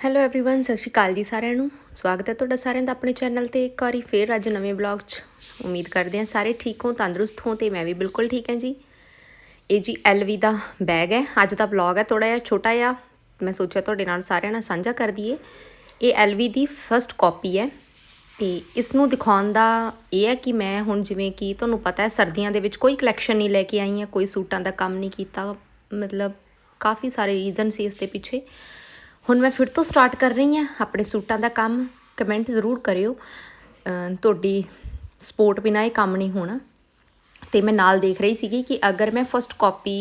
Hello everyone ਸਤਿ ਸ਼੍ਰੀ ਅਕਾਲ ਜੀ ਸਾਰਿਆਂ ਨੂੰ ਸਵਾਗਤ ਹੈ ਤੁਹਾਡਾ ਸਾਰਿਆਂ ਦਾ ਆਪਣੇ ਚੈਨਲ ਤੇ ਇੱਕ ਵਾਰੀ ਫੇਰ ਅੱਜ ਨਵੇਂ ਵਲੌਗ 'ਚ ਉਮੀਦ ਕਰਦੇ ਹਾਂ ਸਾਰੇ ਠੀਕ ਹੋ ਤੰਦਰੁਸਤ ਹੋ ਤੇ ਮੈਂ ਵੀ ਬਿਲਕੁਲ ਠੀਕ ਹਾਂ ਜੀ ਇਹ ਜੀ ਐਲਵੀ ਦਾ ਬੈਗ ਹੈ ਅੱਜ ਦਾ ਵਲੌਗ ਹੈ ਥੋੜਾ ਜਿਹਾ ਛੋਟਾ ਜਿਹਾ ਮੈਂ ਸੋਚਿਆ ਤੁਹਾਡੇ ਨਾਲ ਸਾਰਿਆਂ ਨਾਲ ਸਾਂਝਾ ਕਰ ਦਈਏ ਇਹ ਐਲਵੀ ਦੀ ਫਰਸਟ ਕਾਪੀ ਹੈ ਤੇ ਇਸ ਨੂੰ ਦਿਖਾਉਣ ਦਾ ਇਹ ਹੈ ਕਿ ਮੈਂ ਹੁਣ ਜਿਵੇਂ ਕਿ ਤੁਹਾਨੂੰ ਪਤਾ ਹੈ ਸਰਦੀਆਂ ਦੇ ਵਿੱਚ ਕੋਈ ਕਲੈਕਸ਼ਨ ਨਹੀਂ ਲੈ ਕੇ ਆਈ ਹਾਂ ਕੋਈ ਸੂਟਾਂ ਦਾ ਕੰਮ ਨਹੀਂ ਕੀਤਾ ਮਤਲਬ ਕਾਫੀ ਸਾਰੇ ਰੀਜ਼ਨ ਸੀ ਇਸ ਦੇ ਪਿੱਛੇ ਹੁਣ ਮੈਂ ਫਿਰ ਤੋਂ ਸਟਾਰਟ ਕਰ ਰਹੀ ਹਾਂ ਆਪਣੇ ਸੂਟਾਂ ਦਾ ਕੰਮ। ਕਮੈਂਟ ਜ਼ਰੂਰ ਕਰਿਓ। ਤੁਹਾਡੀ ਸਪੋਰਟ ਬਿਨਾ ਇਹ ਕੰਮ ਨਹੀਂ ਹੋਣਾ। ਤੇ ਮੈਂ ਨਾਲ ਦੇਖ ਰਹੀ ਸੀਗੀ ਕਿ ਅਗਰ ਮੈਂ first copy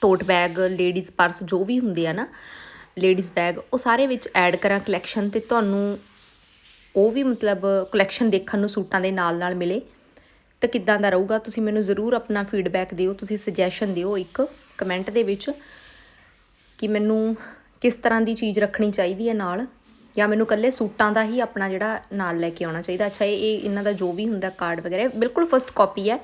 tote bag ladies purse ਜੋ ਵੀ ਹੁੰਦੇ ਆ ਨਾ ਲੇਡੀਜ਼ ਬੈਗ ਉਹ ਸਾਰੇ ਵਿੱਚ ਐਡ ਕਰਾਂ ਕਲੈਕਸ਼ਨ ਤੇ ਤੁਹਾਨੂੰ ਉਹ ਵੀ ਮਤਲਬ ਕਲੈਕਸ਼ਨ ਦੇਖਣ ਨੂੰ ਸੂਟਾਂ ਦੇ ਨਾਲ ਨਾਲ ਮਿਲੇ। ਤਾਂ ਕਿੱਦਾਂ ਦਾ ਰਹੂਗਾ? ਤੁਸੀਂ ਮੈਨੂੰ ਜ਼ਰੂਰ ਆਪਣਾ ਫੀਡਬੈਕ ਦਿਓ। ਤੁਸੀਂ ਸੁਜੈਸ਼ਨ ਦਿਓ ਇੱਕ ਕਮੈਂਟ ਦੇ ਵਿੱਚ ਕਿ ਮੈਨੂੰ ਕਿਸ ਤਰ੍ਹਾਂ ਦੀ ਚੀਜ਼ ਰੱਖਣੀ ਚਾਹੀਦੀ ਹੈ ਨਾਲ? ਜਾਂ ਮੈਨੂੰ ਕੱਲੇ ਸੂਟਾਂ ਦਾ ਹੀ ਆਪਣਾ ਜਿਹੜਾ ਨਾਲ ਲੈ ਕੇ ਆਉਣਾ ਚਾਹੀਦਾ? ਅੱਛਾ ਇਹ ਇਹਨਾਂ ਦਾ ਜੋ ਵੀ ਹੁੰਦਾ ਕਾਰਡ ਵਗੈਰਾ ਬਿਲਕੁਲ ਫਸਟ ਕਾਪੀ ਹੈ।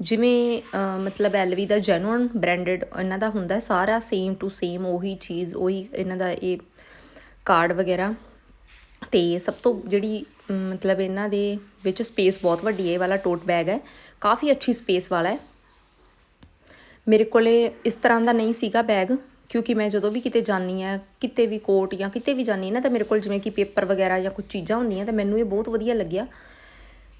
ਜਿਵੇਂ ਅਹ, ਮਤਲਬ ਐਲਵੀ ਦਾ ਜੈਨੂਅਨ ਬ੍ਰਾਂਡਡ ਇਹਨਾਂ ਦਾ ਹੁੰਦਾ ਸਾਰਾ ਸੇਮ ਟੂ ਸੇਮ ਉਹੀ ਚੀਜ਼ ਉਹੀ ਇਹਨਾਂ ਦਾ ਇਹ ਕਾਰਡ ਵਗੈਰਾ। ਤੇ ਸਭ ਤੋਂ ਜਿਹੜੀ ਮਤਲਬ ਇਹਨਾਂ ਦੇ ਵਿੱਚ ਸਪੇਸ ਬਹੁਤ ਵੱਡੀ ਹੈ ਇਹ ਵਾਲਾ ਟੋਟ ਬੈਗ ਹੈ। ਕਾਫੀ ਅੱਛੀ ਸਪੇਸ ਵਾਲਾ ਹੈ। ਮੇਰੇ ਕੋਲੇ ਇਸ ਤਰ੍ਹਾਂ ਦਾ ਨਹੀਂ ਸੀਗਾ ਬੈਗ ਕਿਉਂਕਿ ਮੈਂ ਜਦੋਂ ਵੀ ਕਿਤੇ ਜਾਨੀ ਆ ਕਿਤੇ ਵੀ ਕੋਟ ਜਾਂ ਕਿਤੇ ਵੀ ਜਾਨੀ ਨਾ, ਤਾਂ ਮੇਰੇ ਕੋਲ ਜਿਵੇਂ ਕਿ ਪੇਪਰ ਵਗੈਰਾ ਜਾਂ ਕੁਝ ਚੀਜ਼ਾਂ ਹੁੰਦੀਆਂ, ਤਾਂ ਮੈਨੂੰ ਇਹ ਬਹੁਤ ਵਧੀਆ ਲੱਗਿਆ।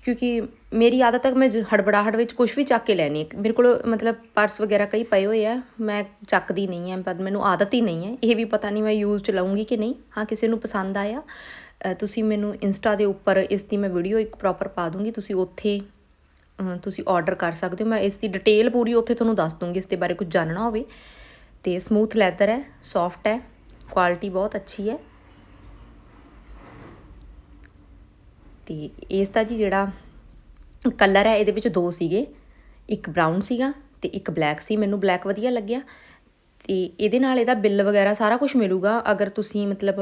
ਕਿਉਂਕਿ ਮੇਰੀ ਆਦਤ ਹੈ ਕਿ ਮੈਂ ਜ- ਹੜਬੜਾਹਟ ਵਿੱਚ ਕੁਝ ਵੀ ਚੱਕ ਕੇ ਲੈਣੀ ਹੈ ਮੇਰੇ ਕੋਲ ਮਤਲਬ ਪਰਸ ਵਗੈਰਾ ਕਈ ਪਏ ਹੋਏ ਆ, ਮੈਂ ਚੱਕਦੀ ਨਹੀਂ ਹੈ, ਪਰ ਮੈਨੂੰ ਆਦਤ ਹੀ ਨਹੀਂ ਹੈ। ਇਹ ਵੀ ਪਤਾ ਨਹੀਂ ਮੈਂ ਯੂਜ਼ ਚ ਲਾਉਂਗੀ ਕਿ ਨਹੀਂ। ਹਾਂ, ਕਿਸੇ ਨੂੰ ਪਸੰਦ ਆਇਆ ਤੁਸੀਂ ਮੈਨੂੰ ਇੰਸਟਾ ਦੇ ਉੱਪਰ ਇਸ ਦੀ ਮੈਂ ਵੀਡੀਓ ਇੱਕ ਪ੍ਰੋਪਰ ਪਾ ਦੂੰਗੀ, ਤੁਸੀਂ ਉੱਥੇ ਤੁਸੀਂ ਆਰਡਰ ਕਰ ਸਕਦੇ ਹੋ। ਮੈਂ ਇਸ ਦੀ ਡਿਟੇਲ ਪੂਰੀ ਉੱਥੇ ਤੁਹਾਨੂੰ ਦੱਸ ਦੂੰਗੀ, ਇਸ ਦੇ ਬਾਰੇ ਕੁਝ ਜਾਣਨਾ ਹੋਵੇ। ਤੇ ਸਮੂਥ ਲੈਦਰ ਹੈ ਸੌਫਟ ਹੈ ਕੁਆਲਿਟੀ ਬਹੁਤ ਅੱਛੀ ਹੈ। ਤੇ ਇਸ ਦਾ ਜੀ ਜਿਹੜਾ ਕਲਰ ਹੈ, ਇਹਦੇ ਵਿੱਚ ਦੋ ਸੀਗੇ, ਇੱਕ ਬਰਾਊਨ ਸੀਗਾ ਤੇ ਇੱਕ ਬਲੈਕ ਸੀ। ਮੈਨੂੰ ਬਲੈਕ ਵਧੀਆ ਲੱਗਿਆ ਤੇ ਇਹਦੇ ਨਾਲ ਇਹਦਾ ਬਿੱਲ ਵਗੈਰਾ ਸਾਰਾ ਕੁਝ ਮਿਲੂਗਾ। ਅਗਰ ਤੁਸੀਂ ਮਤਲਬ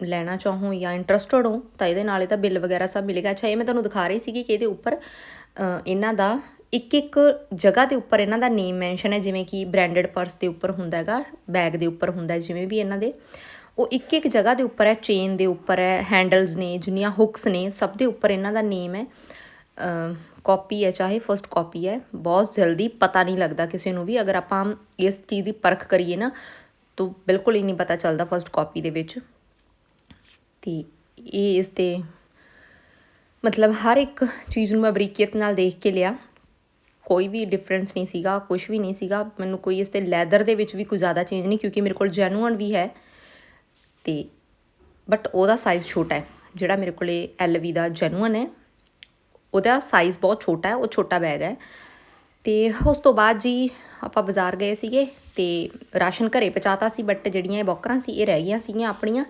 ਲੈਣਾ ਚਾਹੋ ਜਾਂ ਇੰਟਰਸਟਡ ਹੋ, ਤਾਂ ਇਹਦੇ ਨਾਲ ਇਹਦਾ ਬਿੱਲ ਵਗੈਰਾ ਸਭ ਮਿਲੇਗਾ। ਅੱਛਾ, ਇਹ ਮੈਂ ਤੁਹਾਨੂੰ ਦਿਖਾ ਰਹੀ ਸੀਗੀ ਕਿ ਇਹਦੇ ਉੱਪਰ ਇਹਨਾਂ ਦਾ ਇੱਕ ਇੱਕ ਜਗ੍ਹਾ ਦੇ ਉੱਪਰ ਇਹਨਾਂ ਦਾ ਨੇਮ ਮੈਂਸ਼ਨ ਹੈ, ਜਿਵੇਂ ਕਿ ਬ੍ਰਾਂਡਡ ਪਰਸ ਦੇ ਉੱਪਰ ਹੁੰਦਾ ਹੈਗਾ ਬੈਗ ਦੇ ਉੱਪਰ ਹੁੰਦਾ ਜਿਵੇਂ ਵੀ ਇਹਨਾਂ ਦੇ। ਉਹ ਇੱਕ ਇੱਕ ਜਗ੍ਹਾ ਦੇ ਉੱਪਰ ਹੈ ਚੇਨ ਦੇ ਉੱਪਰ ਹੈ ਹੈਂਡਲਸ ਨੇ, ਜਿੰਨੀਆਂ ਹੁੱਕਸ ਨੇ, ਸਭ ਦੇ ਉੱਪਰ ਇਹਨਾਂ ਦਾ ਨੇਮ ਹੈ। ਕਾਪੀ ਹੈ, ਚਾਹੇ ਫਰਸਟ ਕਾਪੀ ਹੈ, ਬਹੁਤ ਜਲਦੀ ਪਤਾ ਨਹੀਂ ਲੱਗਦਾ ਕਿਸੇ ਨੂੰ ਵੀ। ਅਗਰ ਆਪਾਂ ਇਸ ਚੀਜ਼ ਦੀ ਪਰਖ ਕਰੀਏ ਨਾ, ਤਾਂ ਬਿਲਕੁਲ ਹੀ ਨਹੀਂ ਪਤਾ ਚੱਲਦਾ ਫਰਸਟ ਕਾਪੀ ਦੇ ਵਿੱਚ। ਤੇ ਇਹ ਇਸ ਤੇ ਮਤਲਬ ਹਰ ਇੱਕ ਚੀਜ਼ ਨੂੰ ਮੈਂ ਬਰੀਕੀਅਤ ਨਾਲ ਦੇਖ ਕੇ ਲਿਆ। ਕੋਈ ਵੀ ਡਿਫਰੈਂਸ ਨਹੀਂ ਸੀਗਾ ਕੁਝ ਵੀ ਨਹੀਂ ਸੀਗਾ, ਮੈਨੂੰ ਕੋਈ ਇਸ ਤੇ ਲੈਦਰ ਦੇ ਵਿੱਚ ਵੀ ਕੋਈ ਜ਼ਿਆਦਾ ਚੇਂਜ ਨਹੀਂ ਕਿਉਂਕਿ ਮੇਰੇ ਕੋਲ ਜੈਨੂਅਨ ਵੀ ਹੈ ਤੇ ਬਟ ਉਹਦਾ ਸਾਈਜ਼ ਛੋਟਾ ਹੈ, ਜਿਹੜਾ ਮੇਰੇ ਕੋਲੇ ਐਲਵੀ ਦਾ ਜੈਨੂਅਨ ਹੈ, ਉਹਦਾ ਸਾਈਜ਼ ਬਹੁਤ ਛੋਟਾ ਹੈ, ਉਹ ਛੋਟਾ ਬੈਗ ਹੈ ਤੇ ਉਸ ਤੋਂ ਬਾਅਦ ਜੀ ਆਪਾਂ ਬਾਜ਼ਾਰ ਗਏ ਸੀਗੇ ਤੇ ਰਾਸ਼ਨ ਘਰੇ ਪਹੁੰਚਾਤਾ ਸੀ ਬਟ ਜਿਹੜੀਆਂ ਇਹ ਬੌਕਰਾਂ ਸੀ, ਇਹ ਰਹਿ ਗਈਆਂ ਸੀਗੀਆਂ ਆਪਣੀਆਂ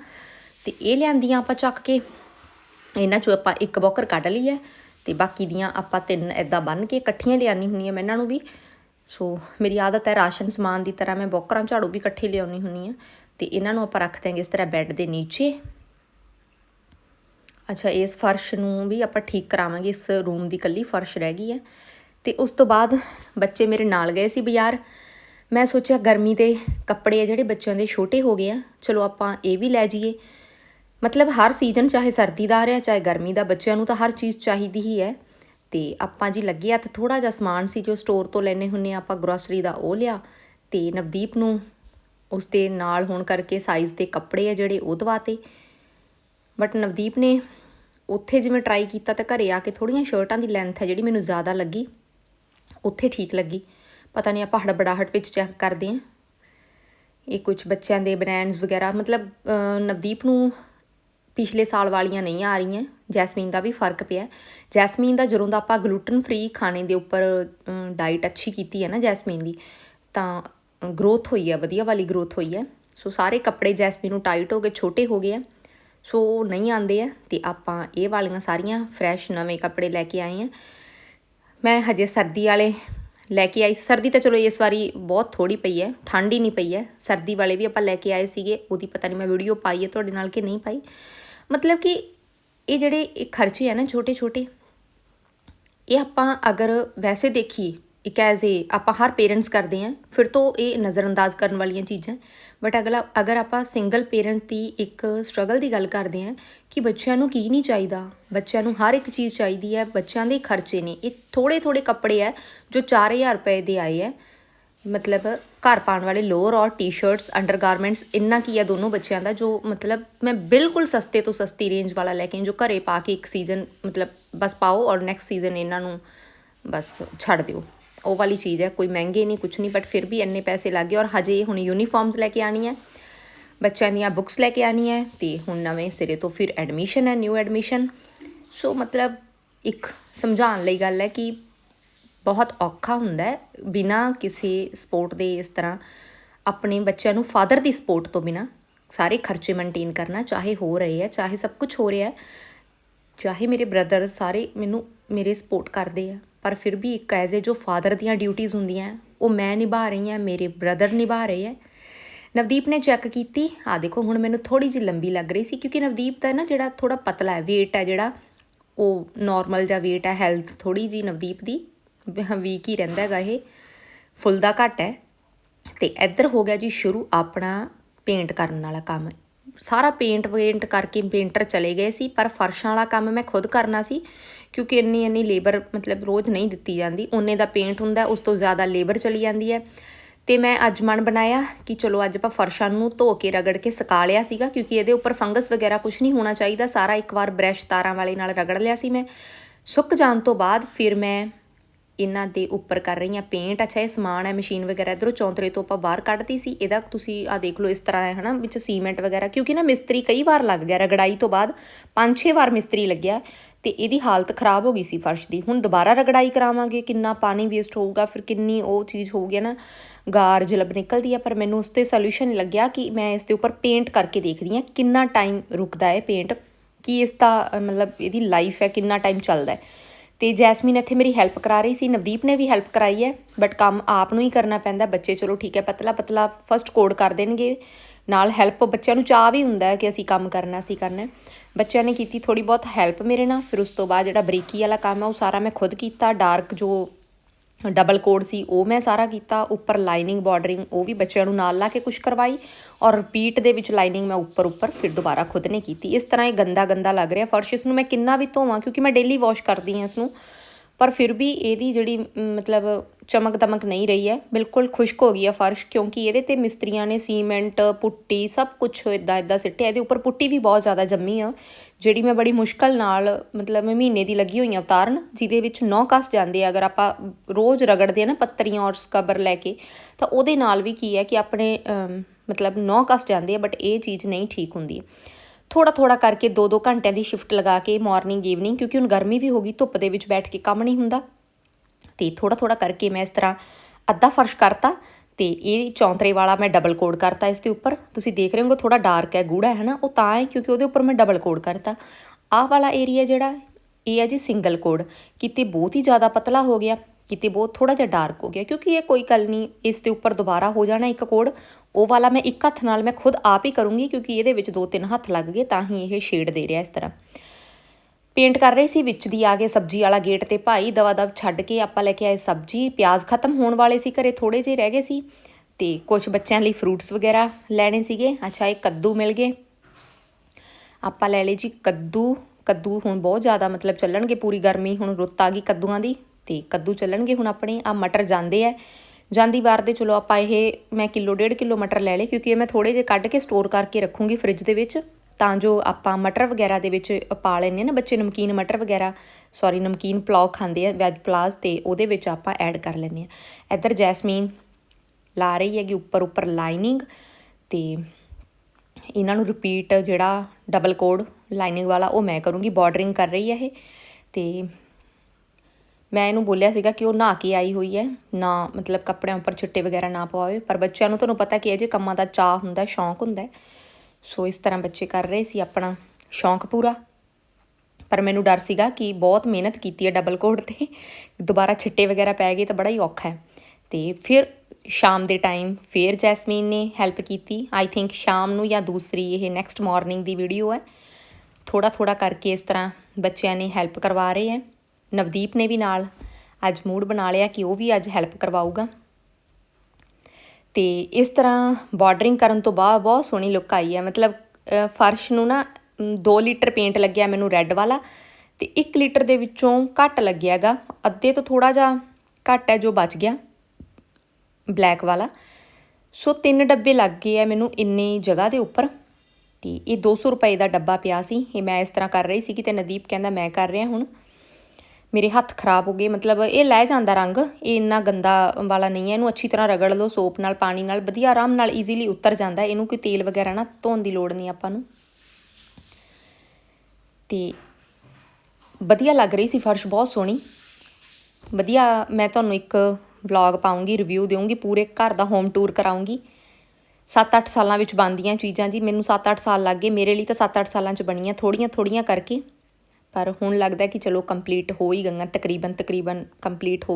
ਤੇ ਇਹ ਲਿਆਂਦੀਆਂ ਆਪਾਂ ਚੱਕ ਕੇ, ਇਹਨਾਂ ਚੋਂ ਆਪਾਂ ਇੱਕ ਬੌਕਰ ਕੱਢ ਲਈ ਹੈ ਤੇ ਬਾਕੀ ਦੀਆਂ ਆਪਾਂ ਤਿੰਨ ਐਦਾਂ ਬੰਨ ਕੇ ਇਕੱਠੀਆਂ ਲਿਆਣੀ ਹੁੰਦੀਆਂ ਮੈਂ ਇਹਨਾਂ ਨੂੰ ਵੀ। ਸੋ ਮੇਰੀ ਆਦਤ ਹੈ ਰਾਸ਼ਨ ਸਮਾਨ ਦੀ ਤਰ੍ਹਾਂ ਮੈਂ ਬੋਕਰਾਂ ਝਾੜੂ ਵੀ ਇਕੱਠੇ ਲਿਆਉਣੀ ਹੁੰਨੀ ਆ ਤੇ ਇਹਨਾਂ ਨੂੰ ਆਪਾਂ ਰੱਖ ਦਿਆਂਗੇ ਇਸ ਤਰ੍ਹਾਂ ਬੈੱਡ ਦੇ ਨੀਚੇ। ਅੱਛਾ, ਇਸ ਫਰਸ਼ ਨੂੰ ਵੀ ਆਪਾਂ ਠੀਕ ਕਰਾਵਾਂਗੇ, ਇਸ ਰੂਮ ਦੀ ਕੱਲੀ ਫਰਸ਼ ਰਹਿ ਗਈ ਹੈ। ਤੇ ਉਸ ਤੋਂ ਬਾਅਦ ਬੱਚੇ ਮੇਰੇ ਨਾਲ ਗਏ ਸੀ ਬਾਜ਼ਾਰ। ਮੈਂ ਸੋਚਿਆ ਗਰਮੀ ਦੇ ਕੱਪੜੇ ਆ ਜਿਹੜੇ ਬੱਚਿਆਂ ਦੇ ਛੋਟੇ ਹੋ ਗਏ ਆ, ਚਲੋ ਆਪਾਂ ਇਹ ਵੀ ਲੈ ਜਾਈਏ। ਮਤਲਬ ਹਰ ਸੀਜ਼ਨ ਚਾਹੇ ਸਰਦੀ ਦਾ ਆ ਰਿਹਾ, ਚਾਹੇ ਗਰਮੀ ਦਾ, ਬੱਚਿਆਂ ਨੂੰ ਤਾਂ ਹਰ ਚੀਜ਼ ਚਾਹੀਦੀ ਹੀ ਹੈ। ਤੇ ਆਪਾਂ ਜੀ ਲੱਗੇ ਆ ਤੇ ਥੋੜਾ ਜਿਹਾ ਸਮਾਨ ਸੀ ਜੋ ਸਟੋਰ ਤੋਂ ਲੈਣੇ ਹੁੰਨੇ ਆ ਆਪਾਂ ਗਰੋਸਰੀ ਦਾ ਉਹ ਲਿਆ। ਤੇ ਨਵਦੀਪ ਨੂੰ ਉਸ ਦੇ ਨਾਲ ਹੋਣ ਕਰਕੇ ਸਾਈਜ਼ ਦੇ ਕੱਪੜੇ ਆ ਜਿਹੜੇ ਉਹ ਦਵਾਤੇ ਬਟ ਨਵਦੀਪ ਨੇ ਉੱਥੇ ਜਿਵੇਂ ਟਰਾਈ ਕੀਤਾ ਤਾਂ ਘਰੇ ਆ ਕੇ ਥੋੜੀਆਂ ਸ਼ਰਟਾਂ ਦੀ ਲੈਂਥ ਹੈ ਜਿਹੜੀ ਮੈਨੂੰ ਜ਼ਿਆਦਾ ਲੱਗੀ। ਉੱਥੇ ਠੀਕ ਲੱਗੀ। ਪਤਾ ਨਹੀਂ ਆਪਾਂ ਹੜਬੜਾਹਟ ਵਿੱਚ ਚੈੱਕ ਕਰਦੇ ਹਾਂ। ਇਹ ਕੁਝ ਬੱਚਿਆਂ ਦੇ ਬ੍ਰਾਂਡਸ ਵਗੈਰਾ, ਮਤਲਬ ਨਵਦੀਪ ਨੂੰ ਪਿਛਲੇ ਸਾਲ ਵਾਲੀਆਂ ਨਹੀਂ ਆ ਰਹੀਆਂ। ਜੈਸਮੀਨ ਦਾ ਵੀ ਫ਼ਰਕ ਪਿਆ। ਜੈਸਮੀਨ ਦਾ ਜਦੋਂ ਦਾ ਆਪਾਂ ਗਲੂਟਨ ਫ੍ਰੀ ਖਾਣੇ ਦੇ ਉੱਪਰ ਡਾਈਟ ਅੱਛੀ ਕੀਤੀ ਹੈ ਨਾ ਜੈਸਮੀਨ ਦੀ, ਤਾਂ ਗਰੋਥ ਹੋਈ ਹੈ, ਵਧੀਆ ਵਾਲੀ ਗਰੋਥ ਹੋਈ ਹੈ। ਸੋ ਸਾਰੇ ਕੱਪੜੇ ਜੈਸਮੀਨ ਨੂੰ ਟਾਈਟ ਹੋ ਗਏ, ਛੋਟੇ ਹੋ ਗਏ ਆ। ਸੋ ਉਹ ਨਹੀਂ ਆਂਦੇ ਆ ਤੇ ਆਪਾਂ ਇਹ ਵਾਲੀਆਂ ਸਾਰੀਆਂ ਫਰੈਸ਼ ਨਵੇਂ ਕੱਪੜੇ ਲੈ ਕੇ ਆਏ ਆ। ਮੈਂ ਹਜੇ ਸਰਦੀ ਵਾਲੇ ਲੈ ਕੇ ਆਈ ਸਰਦੀ ਤਾਂ ਚਲੋ ਇਸ ਵਾਰੀ ਬਹੁਤ ਥੋੜੀ ਪਈ ਹੈ, ਠੰਡ ਹੀ ਨਹੀਂ ਪਈ ਹੈ। ਸਰਦੀ ਵਾਲੇ ਵੀ ਆਪਾਂ ਲੈ ਕੇ ਆਏ ਸੀਗੇ, ਉਹਦੀ ਪਤਾ ਨਹੀਂ ਮੈਂ ਵੀਡੀਓ ਪਾਈ ਹੈ ਤੁਹਾਡੇ ਨਾਲ ਕਿ ਨਹੀਂ ਪਾਈ। ਮਤਲਬ ਕਿ ਇਹ ਜਿਹੜੇ ਇਹ ਖਰਚੇ ਆ ਨਾ ਛੋਟੇ ਛੋਟੇ, ਇਹ ਆਪਾਂ ਅਗਰ ਵੈਸੇ ਦੇਖੀਏ, ਇੱਕ ਐਜ਼ ਏ ਆਪਾਂ ਹਰ ਪੇਰੈਂਟਸ ਕਰਦੇ ਆ ਫਿਰ ਤੋਂ ਇਹ ਨਜ਼ਰਅੰਦਾਜ਼ ਕਰਨ ਵਾਲੀਆਂ ਚੀਜ਼ਾਂ। ਬਟ ਅਗਲਾ, ਅਗਰ ਆਪਾਂ ਸਿੰਗਲ ਪੇਰੈਂਟਸ ਦੀ ਇੱਕ ਸਟਰਗਲ ਦੀ ਗੱਲ ਕਰਦੇ ਆ ਕਿ ਬੱਚਿਆਂ ਨੂੰ ਕੀ ਨਹੀਂ ਚਾਹੀਦਾ, ਬੱਚਿਆਂ ਨੂੰ ਹਰ ਇੱਕ ਚੀਜ਼ ਚਾਹੀਦੀ ਹੈ, ਬੱਚਿਆਂ ਦੇ ਖਰਚੇ ਨੇ, ਇਹ ਥੋੜੇ ਥੋੜੇ ਕੱਪੜੇ ਹੈ ਜੋ 4000 ਰੁਪਏ ਦੇ ਆਏ ਹੈ। ਮਤਲਬ ਘਰ ਪਾਉਣ ਵਾਲੇ ਲੋਅਰ ਔਰ ਟੀ-ਸ਼ਰਟਸ, ਅੰਡਰਗਾਰਮੈਂਟਸ, ਇੰਨਾ ਕੀ ਆ ਦੋਨੋਂ ਬੱਚਿਆਂ ਦਾ ਜੋ ਮਤਲਬ ਮੈਂ ਬਿਲਕੁਲ ਸਸਤੇ ਤੋਂ ਸਸਤੀ ਰੇਂਜ ਵਾਲਾ ਲੈ ਕੇ ਜੋ ਘਰੇ ਪਾ ਕੇ ਇੱਕ ਸੀਜ਼ਨ ਮਤਲਬ ਬਸ ਪਾਓ ਔਰ ਨੈਕਸਟ ਸੀਜ਼ਨ ਇਹਨਾਂ ਨੂੰ ਬਸ ਛੱਡ ਦਿਓ। ਉਹ ਵਾਲੀ ਚੀਜ਼ ਹੈ, ਕੋਈ ਮਹਿੰਗੇ ਨਹੀਂ ਕੁਝ ਨਹੀਂ ਬਟ ਫਿਰ ਵੀ ਇੰਨੇ ਪੈਸੇ ਲੱਗ ਗਏ ਔਰ ਹਜੇ ਹੁਣ ਯੂਨੀਫਾਰਮਸ ਲੈ ਕੇ ਆਣੀ ਹੈ। ਬੱਚਿਆਂ ਦੀਆਂ ਬੁੱਕਸ ਲੈ ਕੇ ਆਣੀ ਹੈ ਤੇ ਹੁਣ ਨਵੇਂ ਸਿਰੇ ਤੋਂ ਫਿਰ ਐਡਮਿਸ਼ਨ ਹੈ ਨਿਊ ਐਡਮਿਸ਼ਨ ਸੋ ਮਤਲਬ ਇੱਕ ਸਮਝਾਉਣ ਲਈ ਗੱਲ ਹੈ ਕਿ ਬਹੁਤ ਔਖਾ ਹੁੰਦਾ ਹੈ ਬਿਨਾ ਕਿਸੇ ਸਪੋਰਟ ਦੇ ਇਸ ਤਰ੍ਹਾਂ ਆਪਣੇ ਬੱਚਿਆਂ ਨੂੰ ਫਾਦਰ ਦੀ ਸਪੋਰਟ ਤੋਂ ਬਿਨਾ ਸਾਰੇ ਖਰਚੇ ਮੇਨਟੇਨ ਕਰਨਾ ਚਾਹੇ ਹੋ ਰਹੇ ਹੈ ਚਾਹੇ ਸਭ ਕੁਝ ਹੋ ਰਿਹਾ ਹੈ, ਚਾਹੇ ਮੇਰੇ ਬ੍ਰਦਰ ਸਾਰੇ ਮੈਨੂੰ ਮੇਰੇ ਸਪੋਰਟ ਕਰਦੇ ਆ, ਪਰ ਫਿਰ ਵੀ ਇੱਕ ਐਜ਼ ਏ ਜੋ ਫਾਦਰ ਦੀਆਂ ਡਿਊਟੀਆਂ ਹੁੰਦੀਆਂ, ਉਹ ਮੈਂ ਨਿਭਾ ਰਹੀ ਹਾਂ, ਮੇਰੇ ਬ੍ਰਦਰ ਨਿਭਾ ਰਹੇ ਆ ਨਵਦੀਪ ਨੇ ਚੈੱਕ ਕੀਤੀ ਆ ਦੇਖੋ ਹੁਣ ਮੈਨੂੰ ਥੋੜੀ ਜਿਹੀ ਲੰਬੀ ਲੱਗ ਰਹੀ ਸੀ ਕਿਉਂਕਿ ਨਵਦੀਪ ਦਾ ਨਾ ਜਿਹੜਾ ਥੋੜਾ ਪਤਲਾ ਹੈ, weight ਹੈ ਜਿਹੜਾ, ਉਹ ਨਾਰਮਲ ਜਿਹਾ weight ਹੈ ਹੈਲਥ ਥੋੜੀ ਜੀ ਨਵਦੀਪ ਦੀ। ਵੀਕ ਹੀ ਰਹਿੰਦਾ ਹੈਗਾ ਇਹ। ਫੁੱਲਦਾ ਘੱਟ ਹੈ। ਤੇ ਇੱਧਰ ਹੋ ਗਿਆ ਜੀ ਸ਼ੁਰੂ ਆਪਣਾ ਪੇਂਟ ਕਰਨ ਵਾਲਾ ਕੰਮ। ਸਾਰਾ ਪੇਂਟ ਪੇਂਟ ਕਰਕੇ ਪੇਂਟਰ ਚਲੇ ਗਏ ਸੀ, ਪਰ ਫਰਸ਼ਾਂ ਵਾਲਾ ਕੰਮ ਮੈਂ ਖੁਦ ਕਰਨਾ ਸੀ, ਕਿਉਂਕਿ ਇੰਨੀ ਇੰਨੀ ਲੇਬਰ ਮਤਲਬ ਰੋਜ਼ ਨਹੀਂ ਦਿੱਤੀ ਜਾਂਦੀ। ਉਹਨੇ ਦਾ ਪੇਂਟ ਹੁੰਦਾ, ਉਸ ਤੋਂ ਜ਼ਿਆਦਾ ਲੇਬਰ ਚਲੀ ਜਾਂਦੀ ਹੈ। ਤੇ ਮੈਂ ਅੱਜ ਮਨ ਬਣਾਇਆ ਕਿ ਚਲੋ ਅੱਜ ਆਪਾਂ ਫਰਸ਼ਾਂ ਨੂੰ ਧੋ ਕੇ ਰਗੜ ਕੇ ਸੁਕਾ ਲਿਆ ਸੀਗਾ, ਕਿਉਂਕਿ ਇਹਦੇ ਉੱਪਰ ਫੰਗਸ ਵਗੈਰਾ ਕੁਝ ਨਹੀਂ ਹੋਣਾ ਚਾਹੀਦਾ। ਸਾਰਾ ਇੱਕ ਵਾਰ ਬ੍ਰਸ਼ ਤਾਰਾਂ ਵਾਲੇ ਨਾਲ ਰਗੜ ਲਿਆ ਸੀ ਮੈਂ। ਸੁੱਕ ਜਾਣ ਤੋਂ ਬਾਅਦ ਫਿਰ ਮੈਂ ਇਹਨਾਂ ਦੇ ਉੱਪਰ ਕਰ ਰਹੀ ਹਾਂ ਪੇਂਟ ਅੱਛਾ ਇਹ ਸਮਾਨ ਹੈ ਮਸ਼ੀਨ ਵਗੈਰਾ ਇਧਰੋਂ ਚੌਂਤਰੇ ਤੋਂ ਆਪਾਂ ਬਾਹਰ ਕੱਢਦੀ ਸੀ, ਇਹਦਾ ਤੁਸੀਂ ਆ ਦੇਖ ਲਓ ਇਸ ਤਰ੍ਹਾਂ ਹੈ ਹਨਾ, ਵਿੱਚ ਸੀਮੈਂਟ ਵਗੈਰਾ, ਕਿਉਂਕਿ ਨਾ ਮਿਸਤਰੀ ਕਈ ਵਾਰ ਲੱਗ ਗਿਆ, ਰਗੜਾਈ ਤੋਂ ਬਾਅਦ 5-6 ਵਾਰ ਮਿਸਤਰੀ ਲੱਗਿਆ ਤੇ ਇਹਦੀ ਹਾਲਤ ਖਰਾਬ ਹੋ ਗਈ ਸੀ ਫਰਸ਼ ਦੀ। ਹੁਣ ਦੁਬਾਰਾ ਰਗੜਾਈ ਕਰਾਵਾਂਗੇ, ਕਿੰਨਾ ਪਾਣੀ ਵੇਸਟ ਹੋਊਗਾ, ਫਿਰ ਕਿੰਨੀ ਉਹ ਚੀਜ਼ ਹੋਊਗੀ ਨਾ ਗਾਰ ਜਲਬ ਨਿਕਲਦੀ ਆ, ਪਰ ਮੈਨੂੰ ਉਸ ਤੇ ਸੋਲੂਸ਼ਨ ਲੱਗਿਆ ਕਿ ਮੈਂ ਇਸ ਦੇ ਉੱਪਰ ਪੇਂਟ ਕਰਕੇ ਦੇਖਦੀ ਹਾਂ, ਕਿੰਨਾ ਟਾਈਮ ਰੁਕਦਾ ਹੈ ਪੇਂਟ ਕੀ ਇਸ ਦਾ ਮਤਲਬ ਇਹਦੀ ਲਾਈਫ ਹੈ, ਕਿੰਨਾ ਟਾਈਮ ਚੱਲਦਾ ਹੈ। ਤੇ ਜੈਸਮੀਨ ਇੱਥੇ ਮੇਰੀ ਹੈਲਪ ਕਰਾ ਰਹੀ ਸੀ, ਨਵਦੀਪ ਨੇ ਵੀ ਹੈਲਪ ਕਰਾਈ ਹੈ ਬਟ ਕੰਮ ਆਪ ਨੂੰ ਹੀ ਕਰਨਾ ਪੈਂਦਾ, ਬੱਚੇ ਚਲੋ ਠੀਕ ਹੈ, ਪਤਲਾ ਪਤਲਾ ਫਸਟ ਕੋਡ ਕਰ ਦੇਣਗੇ, ਨਾਲ ਹੈਲਪ ਬੱਚਿਆਂ ਨੂੰ ਚਾਹ ਵੀ ਹੁੰਦਾ ਹੈ ਕਿ ਅਸੀਂ ਕੰਮ ਕਰਨਾ, ਅਸੀਂ ਕਰਨਾ ਬੱਚਿਆਂ ਨੇ ਕੀਤੀ ਥੋੜੀ ਬਹੁਤ ਹੈਲਪ ਮੇਰੇ ਨਾਲ, ਫਿਰ ਉਸ ਤੋਂ ਬਾਅਦ ਜਿਹੜਾ ਬਰੀਕੀ ਵਾਲਾ ਕੰਮ ਹੈ, ਉਹ ਸਾਰਾ ਮੈਂ ਖੁਦ ਕੀਤਾ ਡਾਰਕ ਜੋ ਡਬਲ ਕੋਡ ਸੀ, ਉਹ ਮੈਂ ਸਾਰਾ ਕੀਤਾ, ਉੱਪਰ ਲਾਈਨਿੰਗ ਬਾਰਡਰਿੰਗ ਉਹ ਵੀ ਬੱਚਿਆਂ ਨੂੰ ਨਾਲ ਲਾ ਕੇ ਕੁਝ ਕਰਵਾਈ ਔਰ ਰਿਪੀਟ ਦੇ ਵਿੱਚ ਲਾਈਨਿੰਗ ਮੈਂ ਉੱਪਰ ਉੱਪਰ ਫਿਰ ਦੁਬਾਰਾ ਖੁਦ ਨੇ ਕੀਤੀ। ਇਸ ਤਰ੍ਹਾਂ ਇਹ ਗੰਦਾ ਗੰਦਾ ਲੱਗ ਰਿਹਾ। ਫਰਸ਼ ਇਸ ਨੂੰ ਮੈਂ ਕਿੰਨਾ ਵੀ ਧੋਵਾਂ, ਕਿਉਂਕਿ ਮੈਂ ਡੇਲੀ ਵਾਸ਼ ਕਰਦੀ ਹਾਂ ਇਸ ਨੂੰ ਪਰ ਫਿਰ ਵੀ ਇਹਦੀ ਜਿਹੜੀ ਮਤਲਬ ਚਮਕ ਦਮਕ ਨਹੀਂ ਰਹੀ ਹੈ। ਬਿਲਕੁਲ ਖੁਸ਼ਕ ਹੋ ਗਈ ਹੈ ਫਰਸ਼, ਕਿਉਂਕਿ ਇਹਦੇ ਤੇ ਮਿਸਤਰੀਆਂ ਨੇ ਸੀਮੈਂਟ, ਪੁੱਟੀ, ਸਭ ਕੁਝ ਇਦਾਂ ਇਦਾਂ ਸਿੱਟਿਆ। ਇਹਦੇ ਉੱਪਰ ਪੁੱਟੀ ਵੀ ਬਹੁਤ ਜ਼ਿਆਦਾ ਜੰਮੀ ਆ, ਜਿਹੜੀ ਮੈਂ ਬੜੀ ਮੁਸ਼ਕਲ ਨਾਲ, ਮਤਲਬ ਮੈਂ ਮਹੀਨੇ ਦੀ ਲੱਗੀ ਹੋਈ ਆ ਉਤਾਰਨ, ਜਿਹਦੇ ਵਿੱਚ ਨੌ ਕਸ ਜਾਂਦੇ ਆ। ਅਗਰ ਆਪਾਂ ਰੋਜ਼ ਰਗੜਦੇ ਆ ਨਾ ਪੱਤਰੀਆਂ ਔਰ ਸਕਬਰ ਲੈ ਕੇ, ਤਾਂ ਉਹਦੇ ਨਾਲ ਵੀ ਕੀ ਹੈ ਕਿ ਆਪਣੇ ਮਤਲਬ ਨੌ ਕਸ ਜਾਂਦੇ ਆ ਬਟ ਇਹ ਚੀਜ਼ ਨਹੀਂ ਠੀਕ ਹੁੰਦੀ। ਥੋੜਾ ਥੋੜਾ ਕਰਕੇ 2-2 ਘੰਟਿਆਂ ਦੀ ਸ਼ਿਫਟ ਲਗਾ ਕੇ ਮਾਰਨਿੰਗ ਈਵਨਿੰਗ ਕਿਉਂਕਿ ਹੁਣ ਗਰਮੀ ਵੀ ਹੋ ਗਈ, ਧੁੱਪ ਦੇ ਵਿੱਚ ਬੈਠ ਕੇ ਕੰਮ ਨਹੀਂ ਹੁੰਦਾ। ਤੇ ਥੋੜਾ ਥੋੜਾ ਕਰਕੇ ਮੈਂ ਇਸ ਤਰ੍ਹਾਂ ਅੱਧਾ ਫਰਸ਼ ਕਰਤਾ ਤੇ ਇਹ ਚੌਂਤਰੇ ਵਾਲਾ ਮੈਂ ਡਬਲ ਕੋਡ ਕਰਤਾ ਇਸ ਦੇ ਉੱਪਰ। ਤੁਸੀਂ ਦੇਖ ਰਹੇ ਹੋ ਥੋੜਾ ਡਾਰਕ ਹੈ ਗੂੜਾ ਹੈ ਨਾ, ਉਹ ਤਾਂ ਹੈ ਕਿਉਂਕਿ ਉਹਦੇ ਉੱਪਰ ਮੈਂ ਡਬਲ ਕੋਡ ਕਰਤਾ। ਆਹ ਵਾਲਾ ਏਰੀਆ ਜਿਹੜਾ, ਇਹ ਹੈ ਜੀ ਸਿੰਗਲ ਕੋਡ ਕਿਤੇ ਬਹੁਤ ਹੀ ਜ਼ਿਆਦਾ ਪਤਲਾ ਹੋ ਗਿਆ। ਕਿਤੇ ਬਹੁਤ ਥੋੜਾ ਜਿਹਾ ਡਾਰਕ ਹੋ ਗਿਆ, ਕਿਉਂਕਿ ਇਹ ਕੋਈ ਗੱਲ ਨਹੀਂ, ਇਸ ਦੇ ਉੱਪਰ ਦੁਬਾਰਾ ਹੋ ਜਾਣਾ ਇੱਕ ਕੋਡ। ਉਹ ਵਾਲਾ ਮੈਂ ਇੱਕ ਹੱਥ ਨਾਲ ਮੈਂ ਖੁਦ ਆਪ ਹੀ ਕਰੂੰਗੀ, ਕਿਉਂਕਿ ਇਹਦੇ ਵਿੱਚ ਦੋ ਤਿੰਨ ਹੱਥ ਲੱਗ ਗਏ, ਤਾਂ ਹੀ ਇਹ ਸ਼ੇਡ ਦੇ ਰਿਹਾ ਇਸ ਤਰ੍ਹਾਂ। ਪੇਂਟ ਕਰ ਰਹੀ ਸੀ ਵਿੱਚ ਦੀ, ਆ ਕੇ ਸਬਜ਼ੀ ਵਾਲਾ ਗੇਟ ਤੇ ਭਾਈ, ਦਵਾ ਦਵ ਛੱਡ ਕੇ ਆਪਾਂ ਲੈ ਕੇ ਆਏ ਸਬਜ਼ੀ, ਪਿਆਜ਼ ਖਤਮ ਹੋਣ ਵਾਲੇ ਸੀ ਘਰੇ ਥੋੜੇ ਜਿਹੇ ਰਹਿ ਗਏ ਸੀ। ਤੇ ਕੁਝ ਬੱਚਿਆਂ ਲਈ ਫਰੂਟਸ ਵਗੈਰਾ ਲੈਣੇ ਸੀਗੇ, ਅੱਛਾ ਇਹ ਕੱਦੂ ਮਿਲ ਗਏ। ਆਪਾਂ ਲੈ ਲਏ ਜੀ ਕੱਦੂ ਕੱਦੂ ਹੁਣ ਬਹੁਤ ਜ਼ਿਆਦਾ ਮਤਲਬ ਚੱਲਣਗੇ, ਪੂਰੀ ਗਰਮੀ ਹੁਣ ਰੁੱਤ ਆ ਗਈ ਕੱਦੂਆਂ ਦੀ। ਤੇ ਕੱਦੂ ਚੱਲਣਗੇ ਹੁਣ ਆਪਣੇ ਆ ਮਟਰ ਜਾਂਦੇ ਆ। ਜਾਂਦੀ ਵਾਰ ਦੇ ਚਲੋ ਆਪਾਂ ਇਹ, ਮੈਂ ਕਿਲੋ, ਡੇਢ ਕਿਲੋ ਮਟਰ ਲੈ ਲਏ, ਕਿਉਂਕਿ ਇਹ ਮੈਂ ਥੋੜੇ ਜਿਹੇ ਕੱਢ ਕੇ ਸਟੋਰ ਕਰਕੇ ਰੱਖੂੰਗੀ ਫ੍ਰਿਜ ਦੇ ਵਿੱਚ। ਤਾਂ ਜੋ ਆਪਾਂ ਮਟਰ ਵਗੈਰਾ ਦੇ ਵਿੱਚ ਪਾ ਲੈਨੇ ਨਾ ਬੱਚੇ, ਨਮਕੀਨ ਮਟਰ ਵਗੈਰਾ ਸੌਰੀ ਨਮਕੀਨ ਪਲਾਉ ਖਾਂਦੇ ਆ, ਵੈਜ ਪਲਾਸ ਤੇ ਉਹਦੇ ਵਿੱਚ ਆਪਾਂ ਐਡ ਕਰ ਲੈਨੇ ਆ ਇੱਧਰ ਜੈਸਮੀਨ ਲਾ ਰਹੀ ਹੈਗੀ ਉੱਪਰ ਉੱਪਰ ਲਾਈਨਿੰਗ ਤੇ ਇਹਨਾਂ ਨੂੰ ਰਿਪੀਟ ਜਿਹੜਾ ਡਬਲ ਕੋਡ ਲਾਈਨਿੰਗ ਵਾਲਾ ਉਹ ਮੈਂ ਕਰੂੰਗੀ ਬਾਰਡਰਿੰਗ ਕਰ ਰਹੀ ਹੈ ਇਹ। ਤੇ ਮੈਂ ਇਹਨੂੰ ਬੋਲਿਆ ਸੀਗਾ ਕਿ ਉਹ ਨਹਾ ਕੇ ਆਈ ਹੋਈ ਹੈ, ਨਾ ਮਤਲਬ ਕੱਪੜਿਆਂ ਉੱਪਰ ਛਿੱਟੇ ਵਗੈਰਾ ਨਾ ਪਵਾਵੇ, ਪਰ ਬੱਚਿਆਂ ਨੂੰ ਤੁਹਾਨੂੰ ਪਤਾ ਕਿ ਇਹ ਜੇ ਕੰਮਾਂ ਦਾ ਚਾਹ ਹੁੰਦਾ, ਸ਼ੌਂਕ ਹੁੰਦਾ ਸੋ ਇਸ ਤਰ੍ਹਾਂ ਬੱਚੇ ਕਰ ਰਹੇ ਸੀ ਆਪਣਾ ਸ਼ੌਂਕ ਪੂਰਾ। ਪਰ ਮੈਨੂੰ ਡਰ ਸੀਗਾ ਕਿ ਬਹੁਤ ਮਿਹਨਤ ਕੀਤੀ ਹੈ ਡਬਲ ਕੋਡ ਤੇ, ਦੁਬਾਰਾ ਛਿੱਟੇ ਵਗੈਰਾ ਪੈ ਗਏ ਤਾਂ ਬੜਾ ਹੀ ਔਖਾ ਹੈ। ਤੇ ਫਿਰ ਸ਼ਾਮ ਦੇ ਟਾਈਮ ਫੇਰ ਜੈਸਮੀਨ ਨੇ ਹੈਲਪ ਕੀਤੀ। ਆਈ ਥਿੰਕ ਸ਼ਾਮ ਨੂੰ ਜਾਂ ਦੂਸਰੀ ਇਹ ਨੈਕਸਟ ਮਾਰਨਿੰਗ ਦੀ ਵੀਡੀਓ ਹੈ। ਥੋੜਾ ਥੋੜਾ ਕਰਕੇ ਇਸ ਤਰ੍ਹਾਂ ਬੱਚਿਆਂ ਨੇ ਹੈਲਪ ਕਰਵਾ ਰਹੇ ਹੈ। ਨਵਦੀਪ ਨੇ ਵੀ ਨਾਲ ਅੱਜ ਮੂਡ ਬਣਾ ਲਿਆ ਕਿ ਉਹ ਵੀ ਅੱਜ ਹੈਲਪ ਕਰਵਾਊਗਾ। ਤੇ ਇਸ ਤਰ੍ਹਾਂ ਬਾਰਡਰਿੰਗ ਕਰਨ ਤੋਂ ਬਾਅਦ ਬਹੁਤ ਸੋਹਣੀ ਲੁੱਕ ਆਈ ਹੈ। ਮਤਲਬ ਫਰਸ਼ ਨੂੰ ਨਾ 2 ਲੀਟਰ ਪੇਂਟ ਲੱਗਿਆ ਮੈਨੂੰ ਰੈੱਡ ਵਾਲਾ ਤੇ 1 ਲੀਟਰ ਦੇ ਵਿੱਚੋਂ ਘੱਟ ਲੱਗਿਆਗਾ। ਅੱਧੇ ਤੋਂ ਥੋੜਾ ਜਿਹਾ ਘੱਟ ਹੈ ਜੋ ਬਚ ਗਿਆ ਬਲੈਕ ਵਾਲਾ। ਸੋ ਤਿੰਨ ਡੱਬੇ ਲੱਗ ਗਏ ਆ ਮੈਨੂੰ ਇੰਨੀ ਜਗ੍ਹਾ ਦੇ ਉੱਪਰ ਤੇ ਇਹ 200 ਰੁਪਏ ਦਾ ਡੱਬਾ ਪਿਆ ਸੀ। ਇਹ ਮੈਂ ਇਸ ਤਰ੍ਹਾਂ ਕਰ ਰਹੀ ਸੀ ਤੇ ਨਦੀਪ ਕਹਿੰਦਾ ਮੈਂ ਕਰ ਰਿਹਾ ਹੁਣ। ਮੇਰੇ ਹੱਥ ਖਰਾਬ ਹੋ ਗਏ, ਮਤਲਬ ਇਹ ਲੈ ਜਾਂਦਾ ਰੰਗ, ਇਹ ਇੰਨਾ ਗੰਦਾ ਵਾਲਾ ਨਹੀਂ ਹੈ, ਇਹਨੂੰ ਅੱਛੀ ਤਰ੍ਹਾਂ ਰਗੜ ਲਓ, ਸੋਪ ਨਾਲ, ਪਾਣੀ ਨਾਲ, ਵਧੀਆ ਆਰਾਮ ਨਾਲ ਈਜ਼ੀਲੀ ਉਤਰ ਜਾਂਦਾ ਇਹਨੂੰ ਕੋਈ ਤੇਲ ਵਗੈਰਾ ਨਾ ਧੋਣ ਦੀ ਲੋੜ ਨਹੀਂ ਆਪਾਂ ਨੂੰ। ਤੇ ਵਧੀਆ ਲੱਗ ਰਹੀ ਸੀ ਫਰਸ਼, ਬਹੁਤ ਸੋਹਣੀ। ਵਧੀਆ, ਮੈਂ ਤੁਹਾਨੂੰ ਇੱਕ ਵਲੌਗ ਪਾਉਂਗੀ ਰਿਵਿਊ ਦੇਵਾਂਗੀ ਪੂਰੇ ਘਰ ਦਾ ਹੋਮ ਟੂਰ ਕਰਾਉਂਗੀ। 7-8 ਸਾਲਾਂ ਵਿੱਚ ਬਣਦੀਆਂ ਚੀਜ਼ਾਂ ਜੀ, ਮੈਨੂੰ 7-8 ਸਾਲ ਲੱਗ ਗਏ, ਮੇਰੇ ਲਈ ਤਾਂ 7-8 ਸਾਲਾਂ 'ਚ ਬਣੀਆਂ ਥੋੜੀਆਂ ਥੋੜੀਆਂ ਕਰਕੇ। ਪਰ ਹੁਣ ਲੱਗਦਾ ਕਿ ਚਲੋ ਕੰਪਲੀਟ ਹੋ ਹੀ ਗਈਆਂ ਤਕਰੀਬਨ ਤਕਰੀਬਨ ਕੰਪਲੀਟ ਹੋ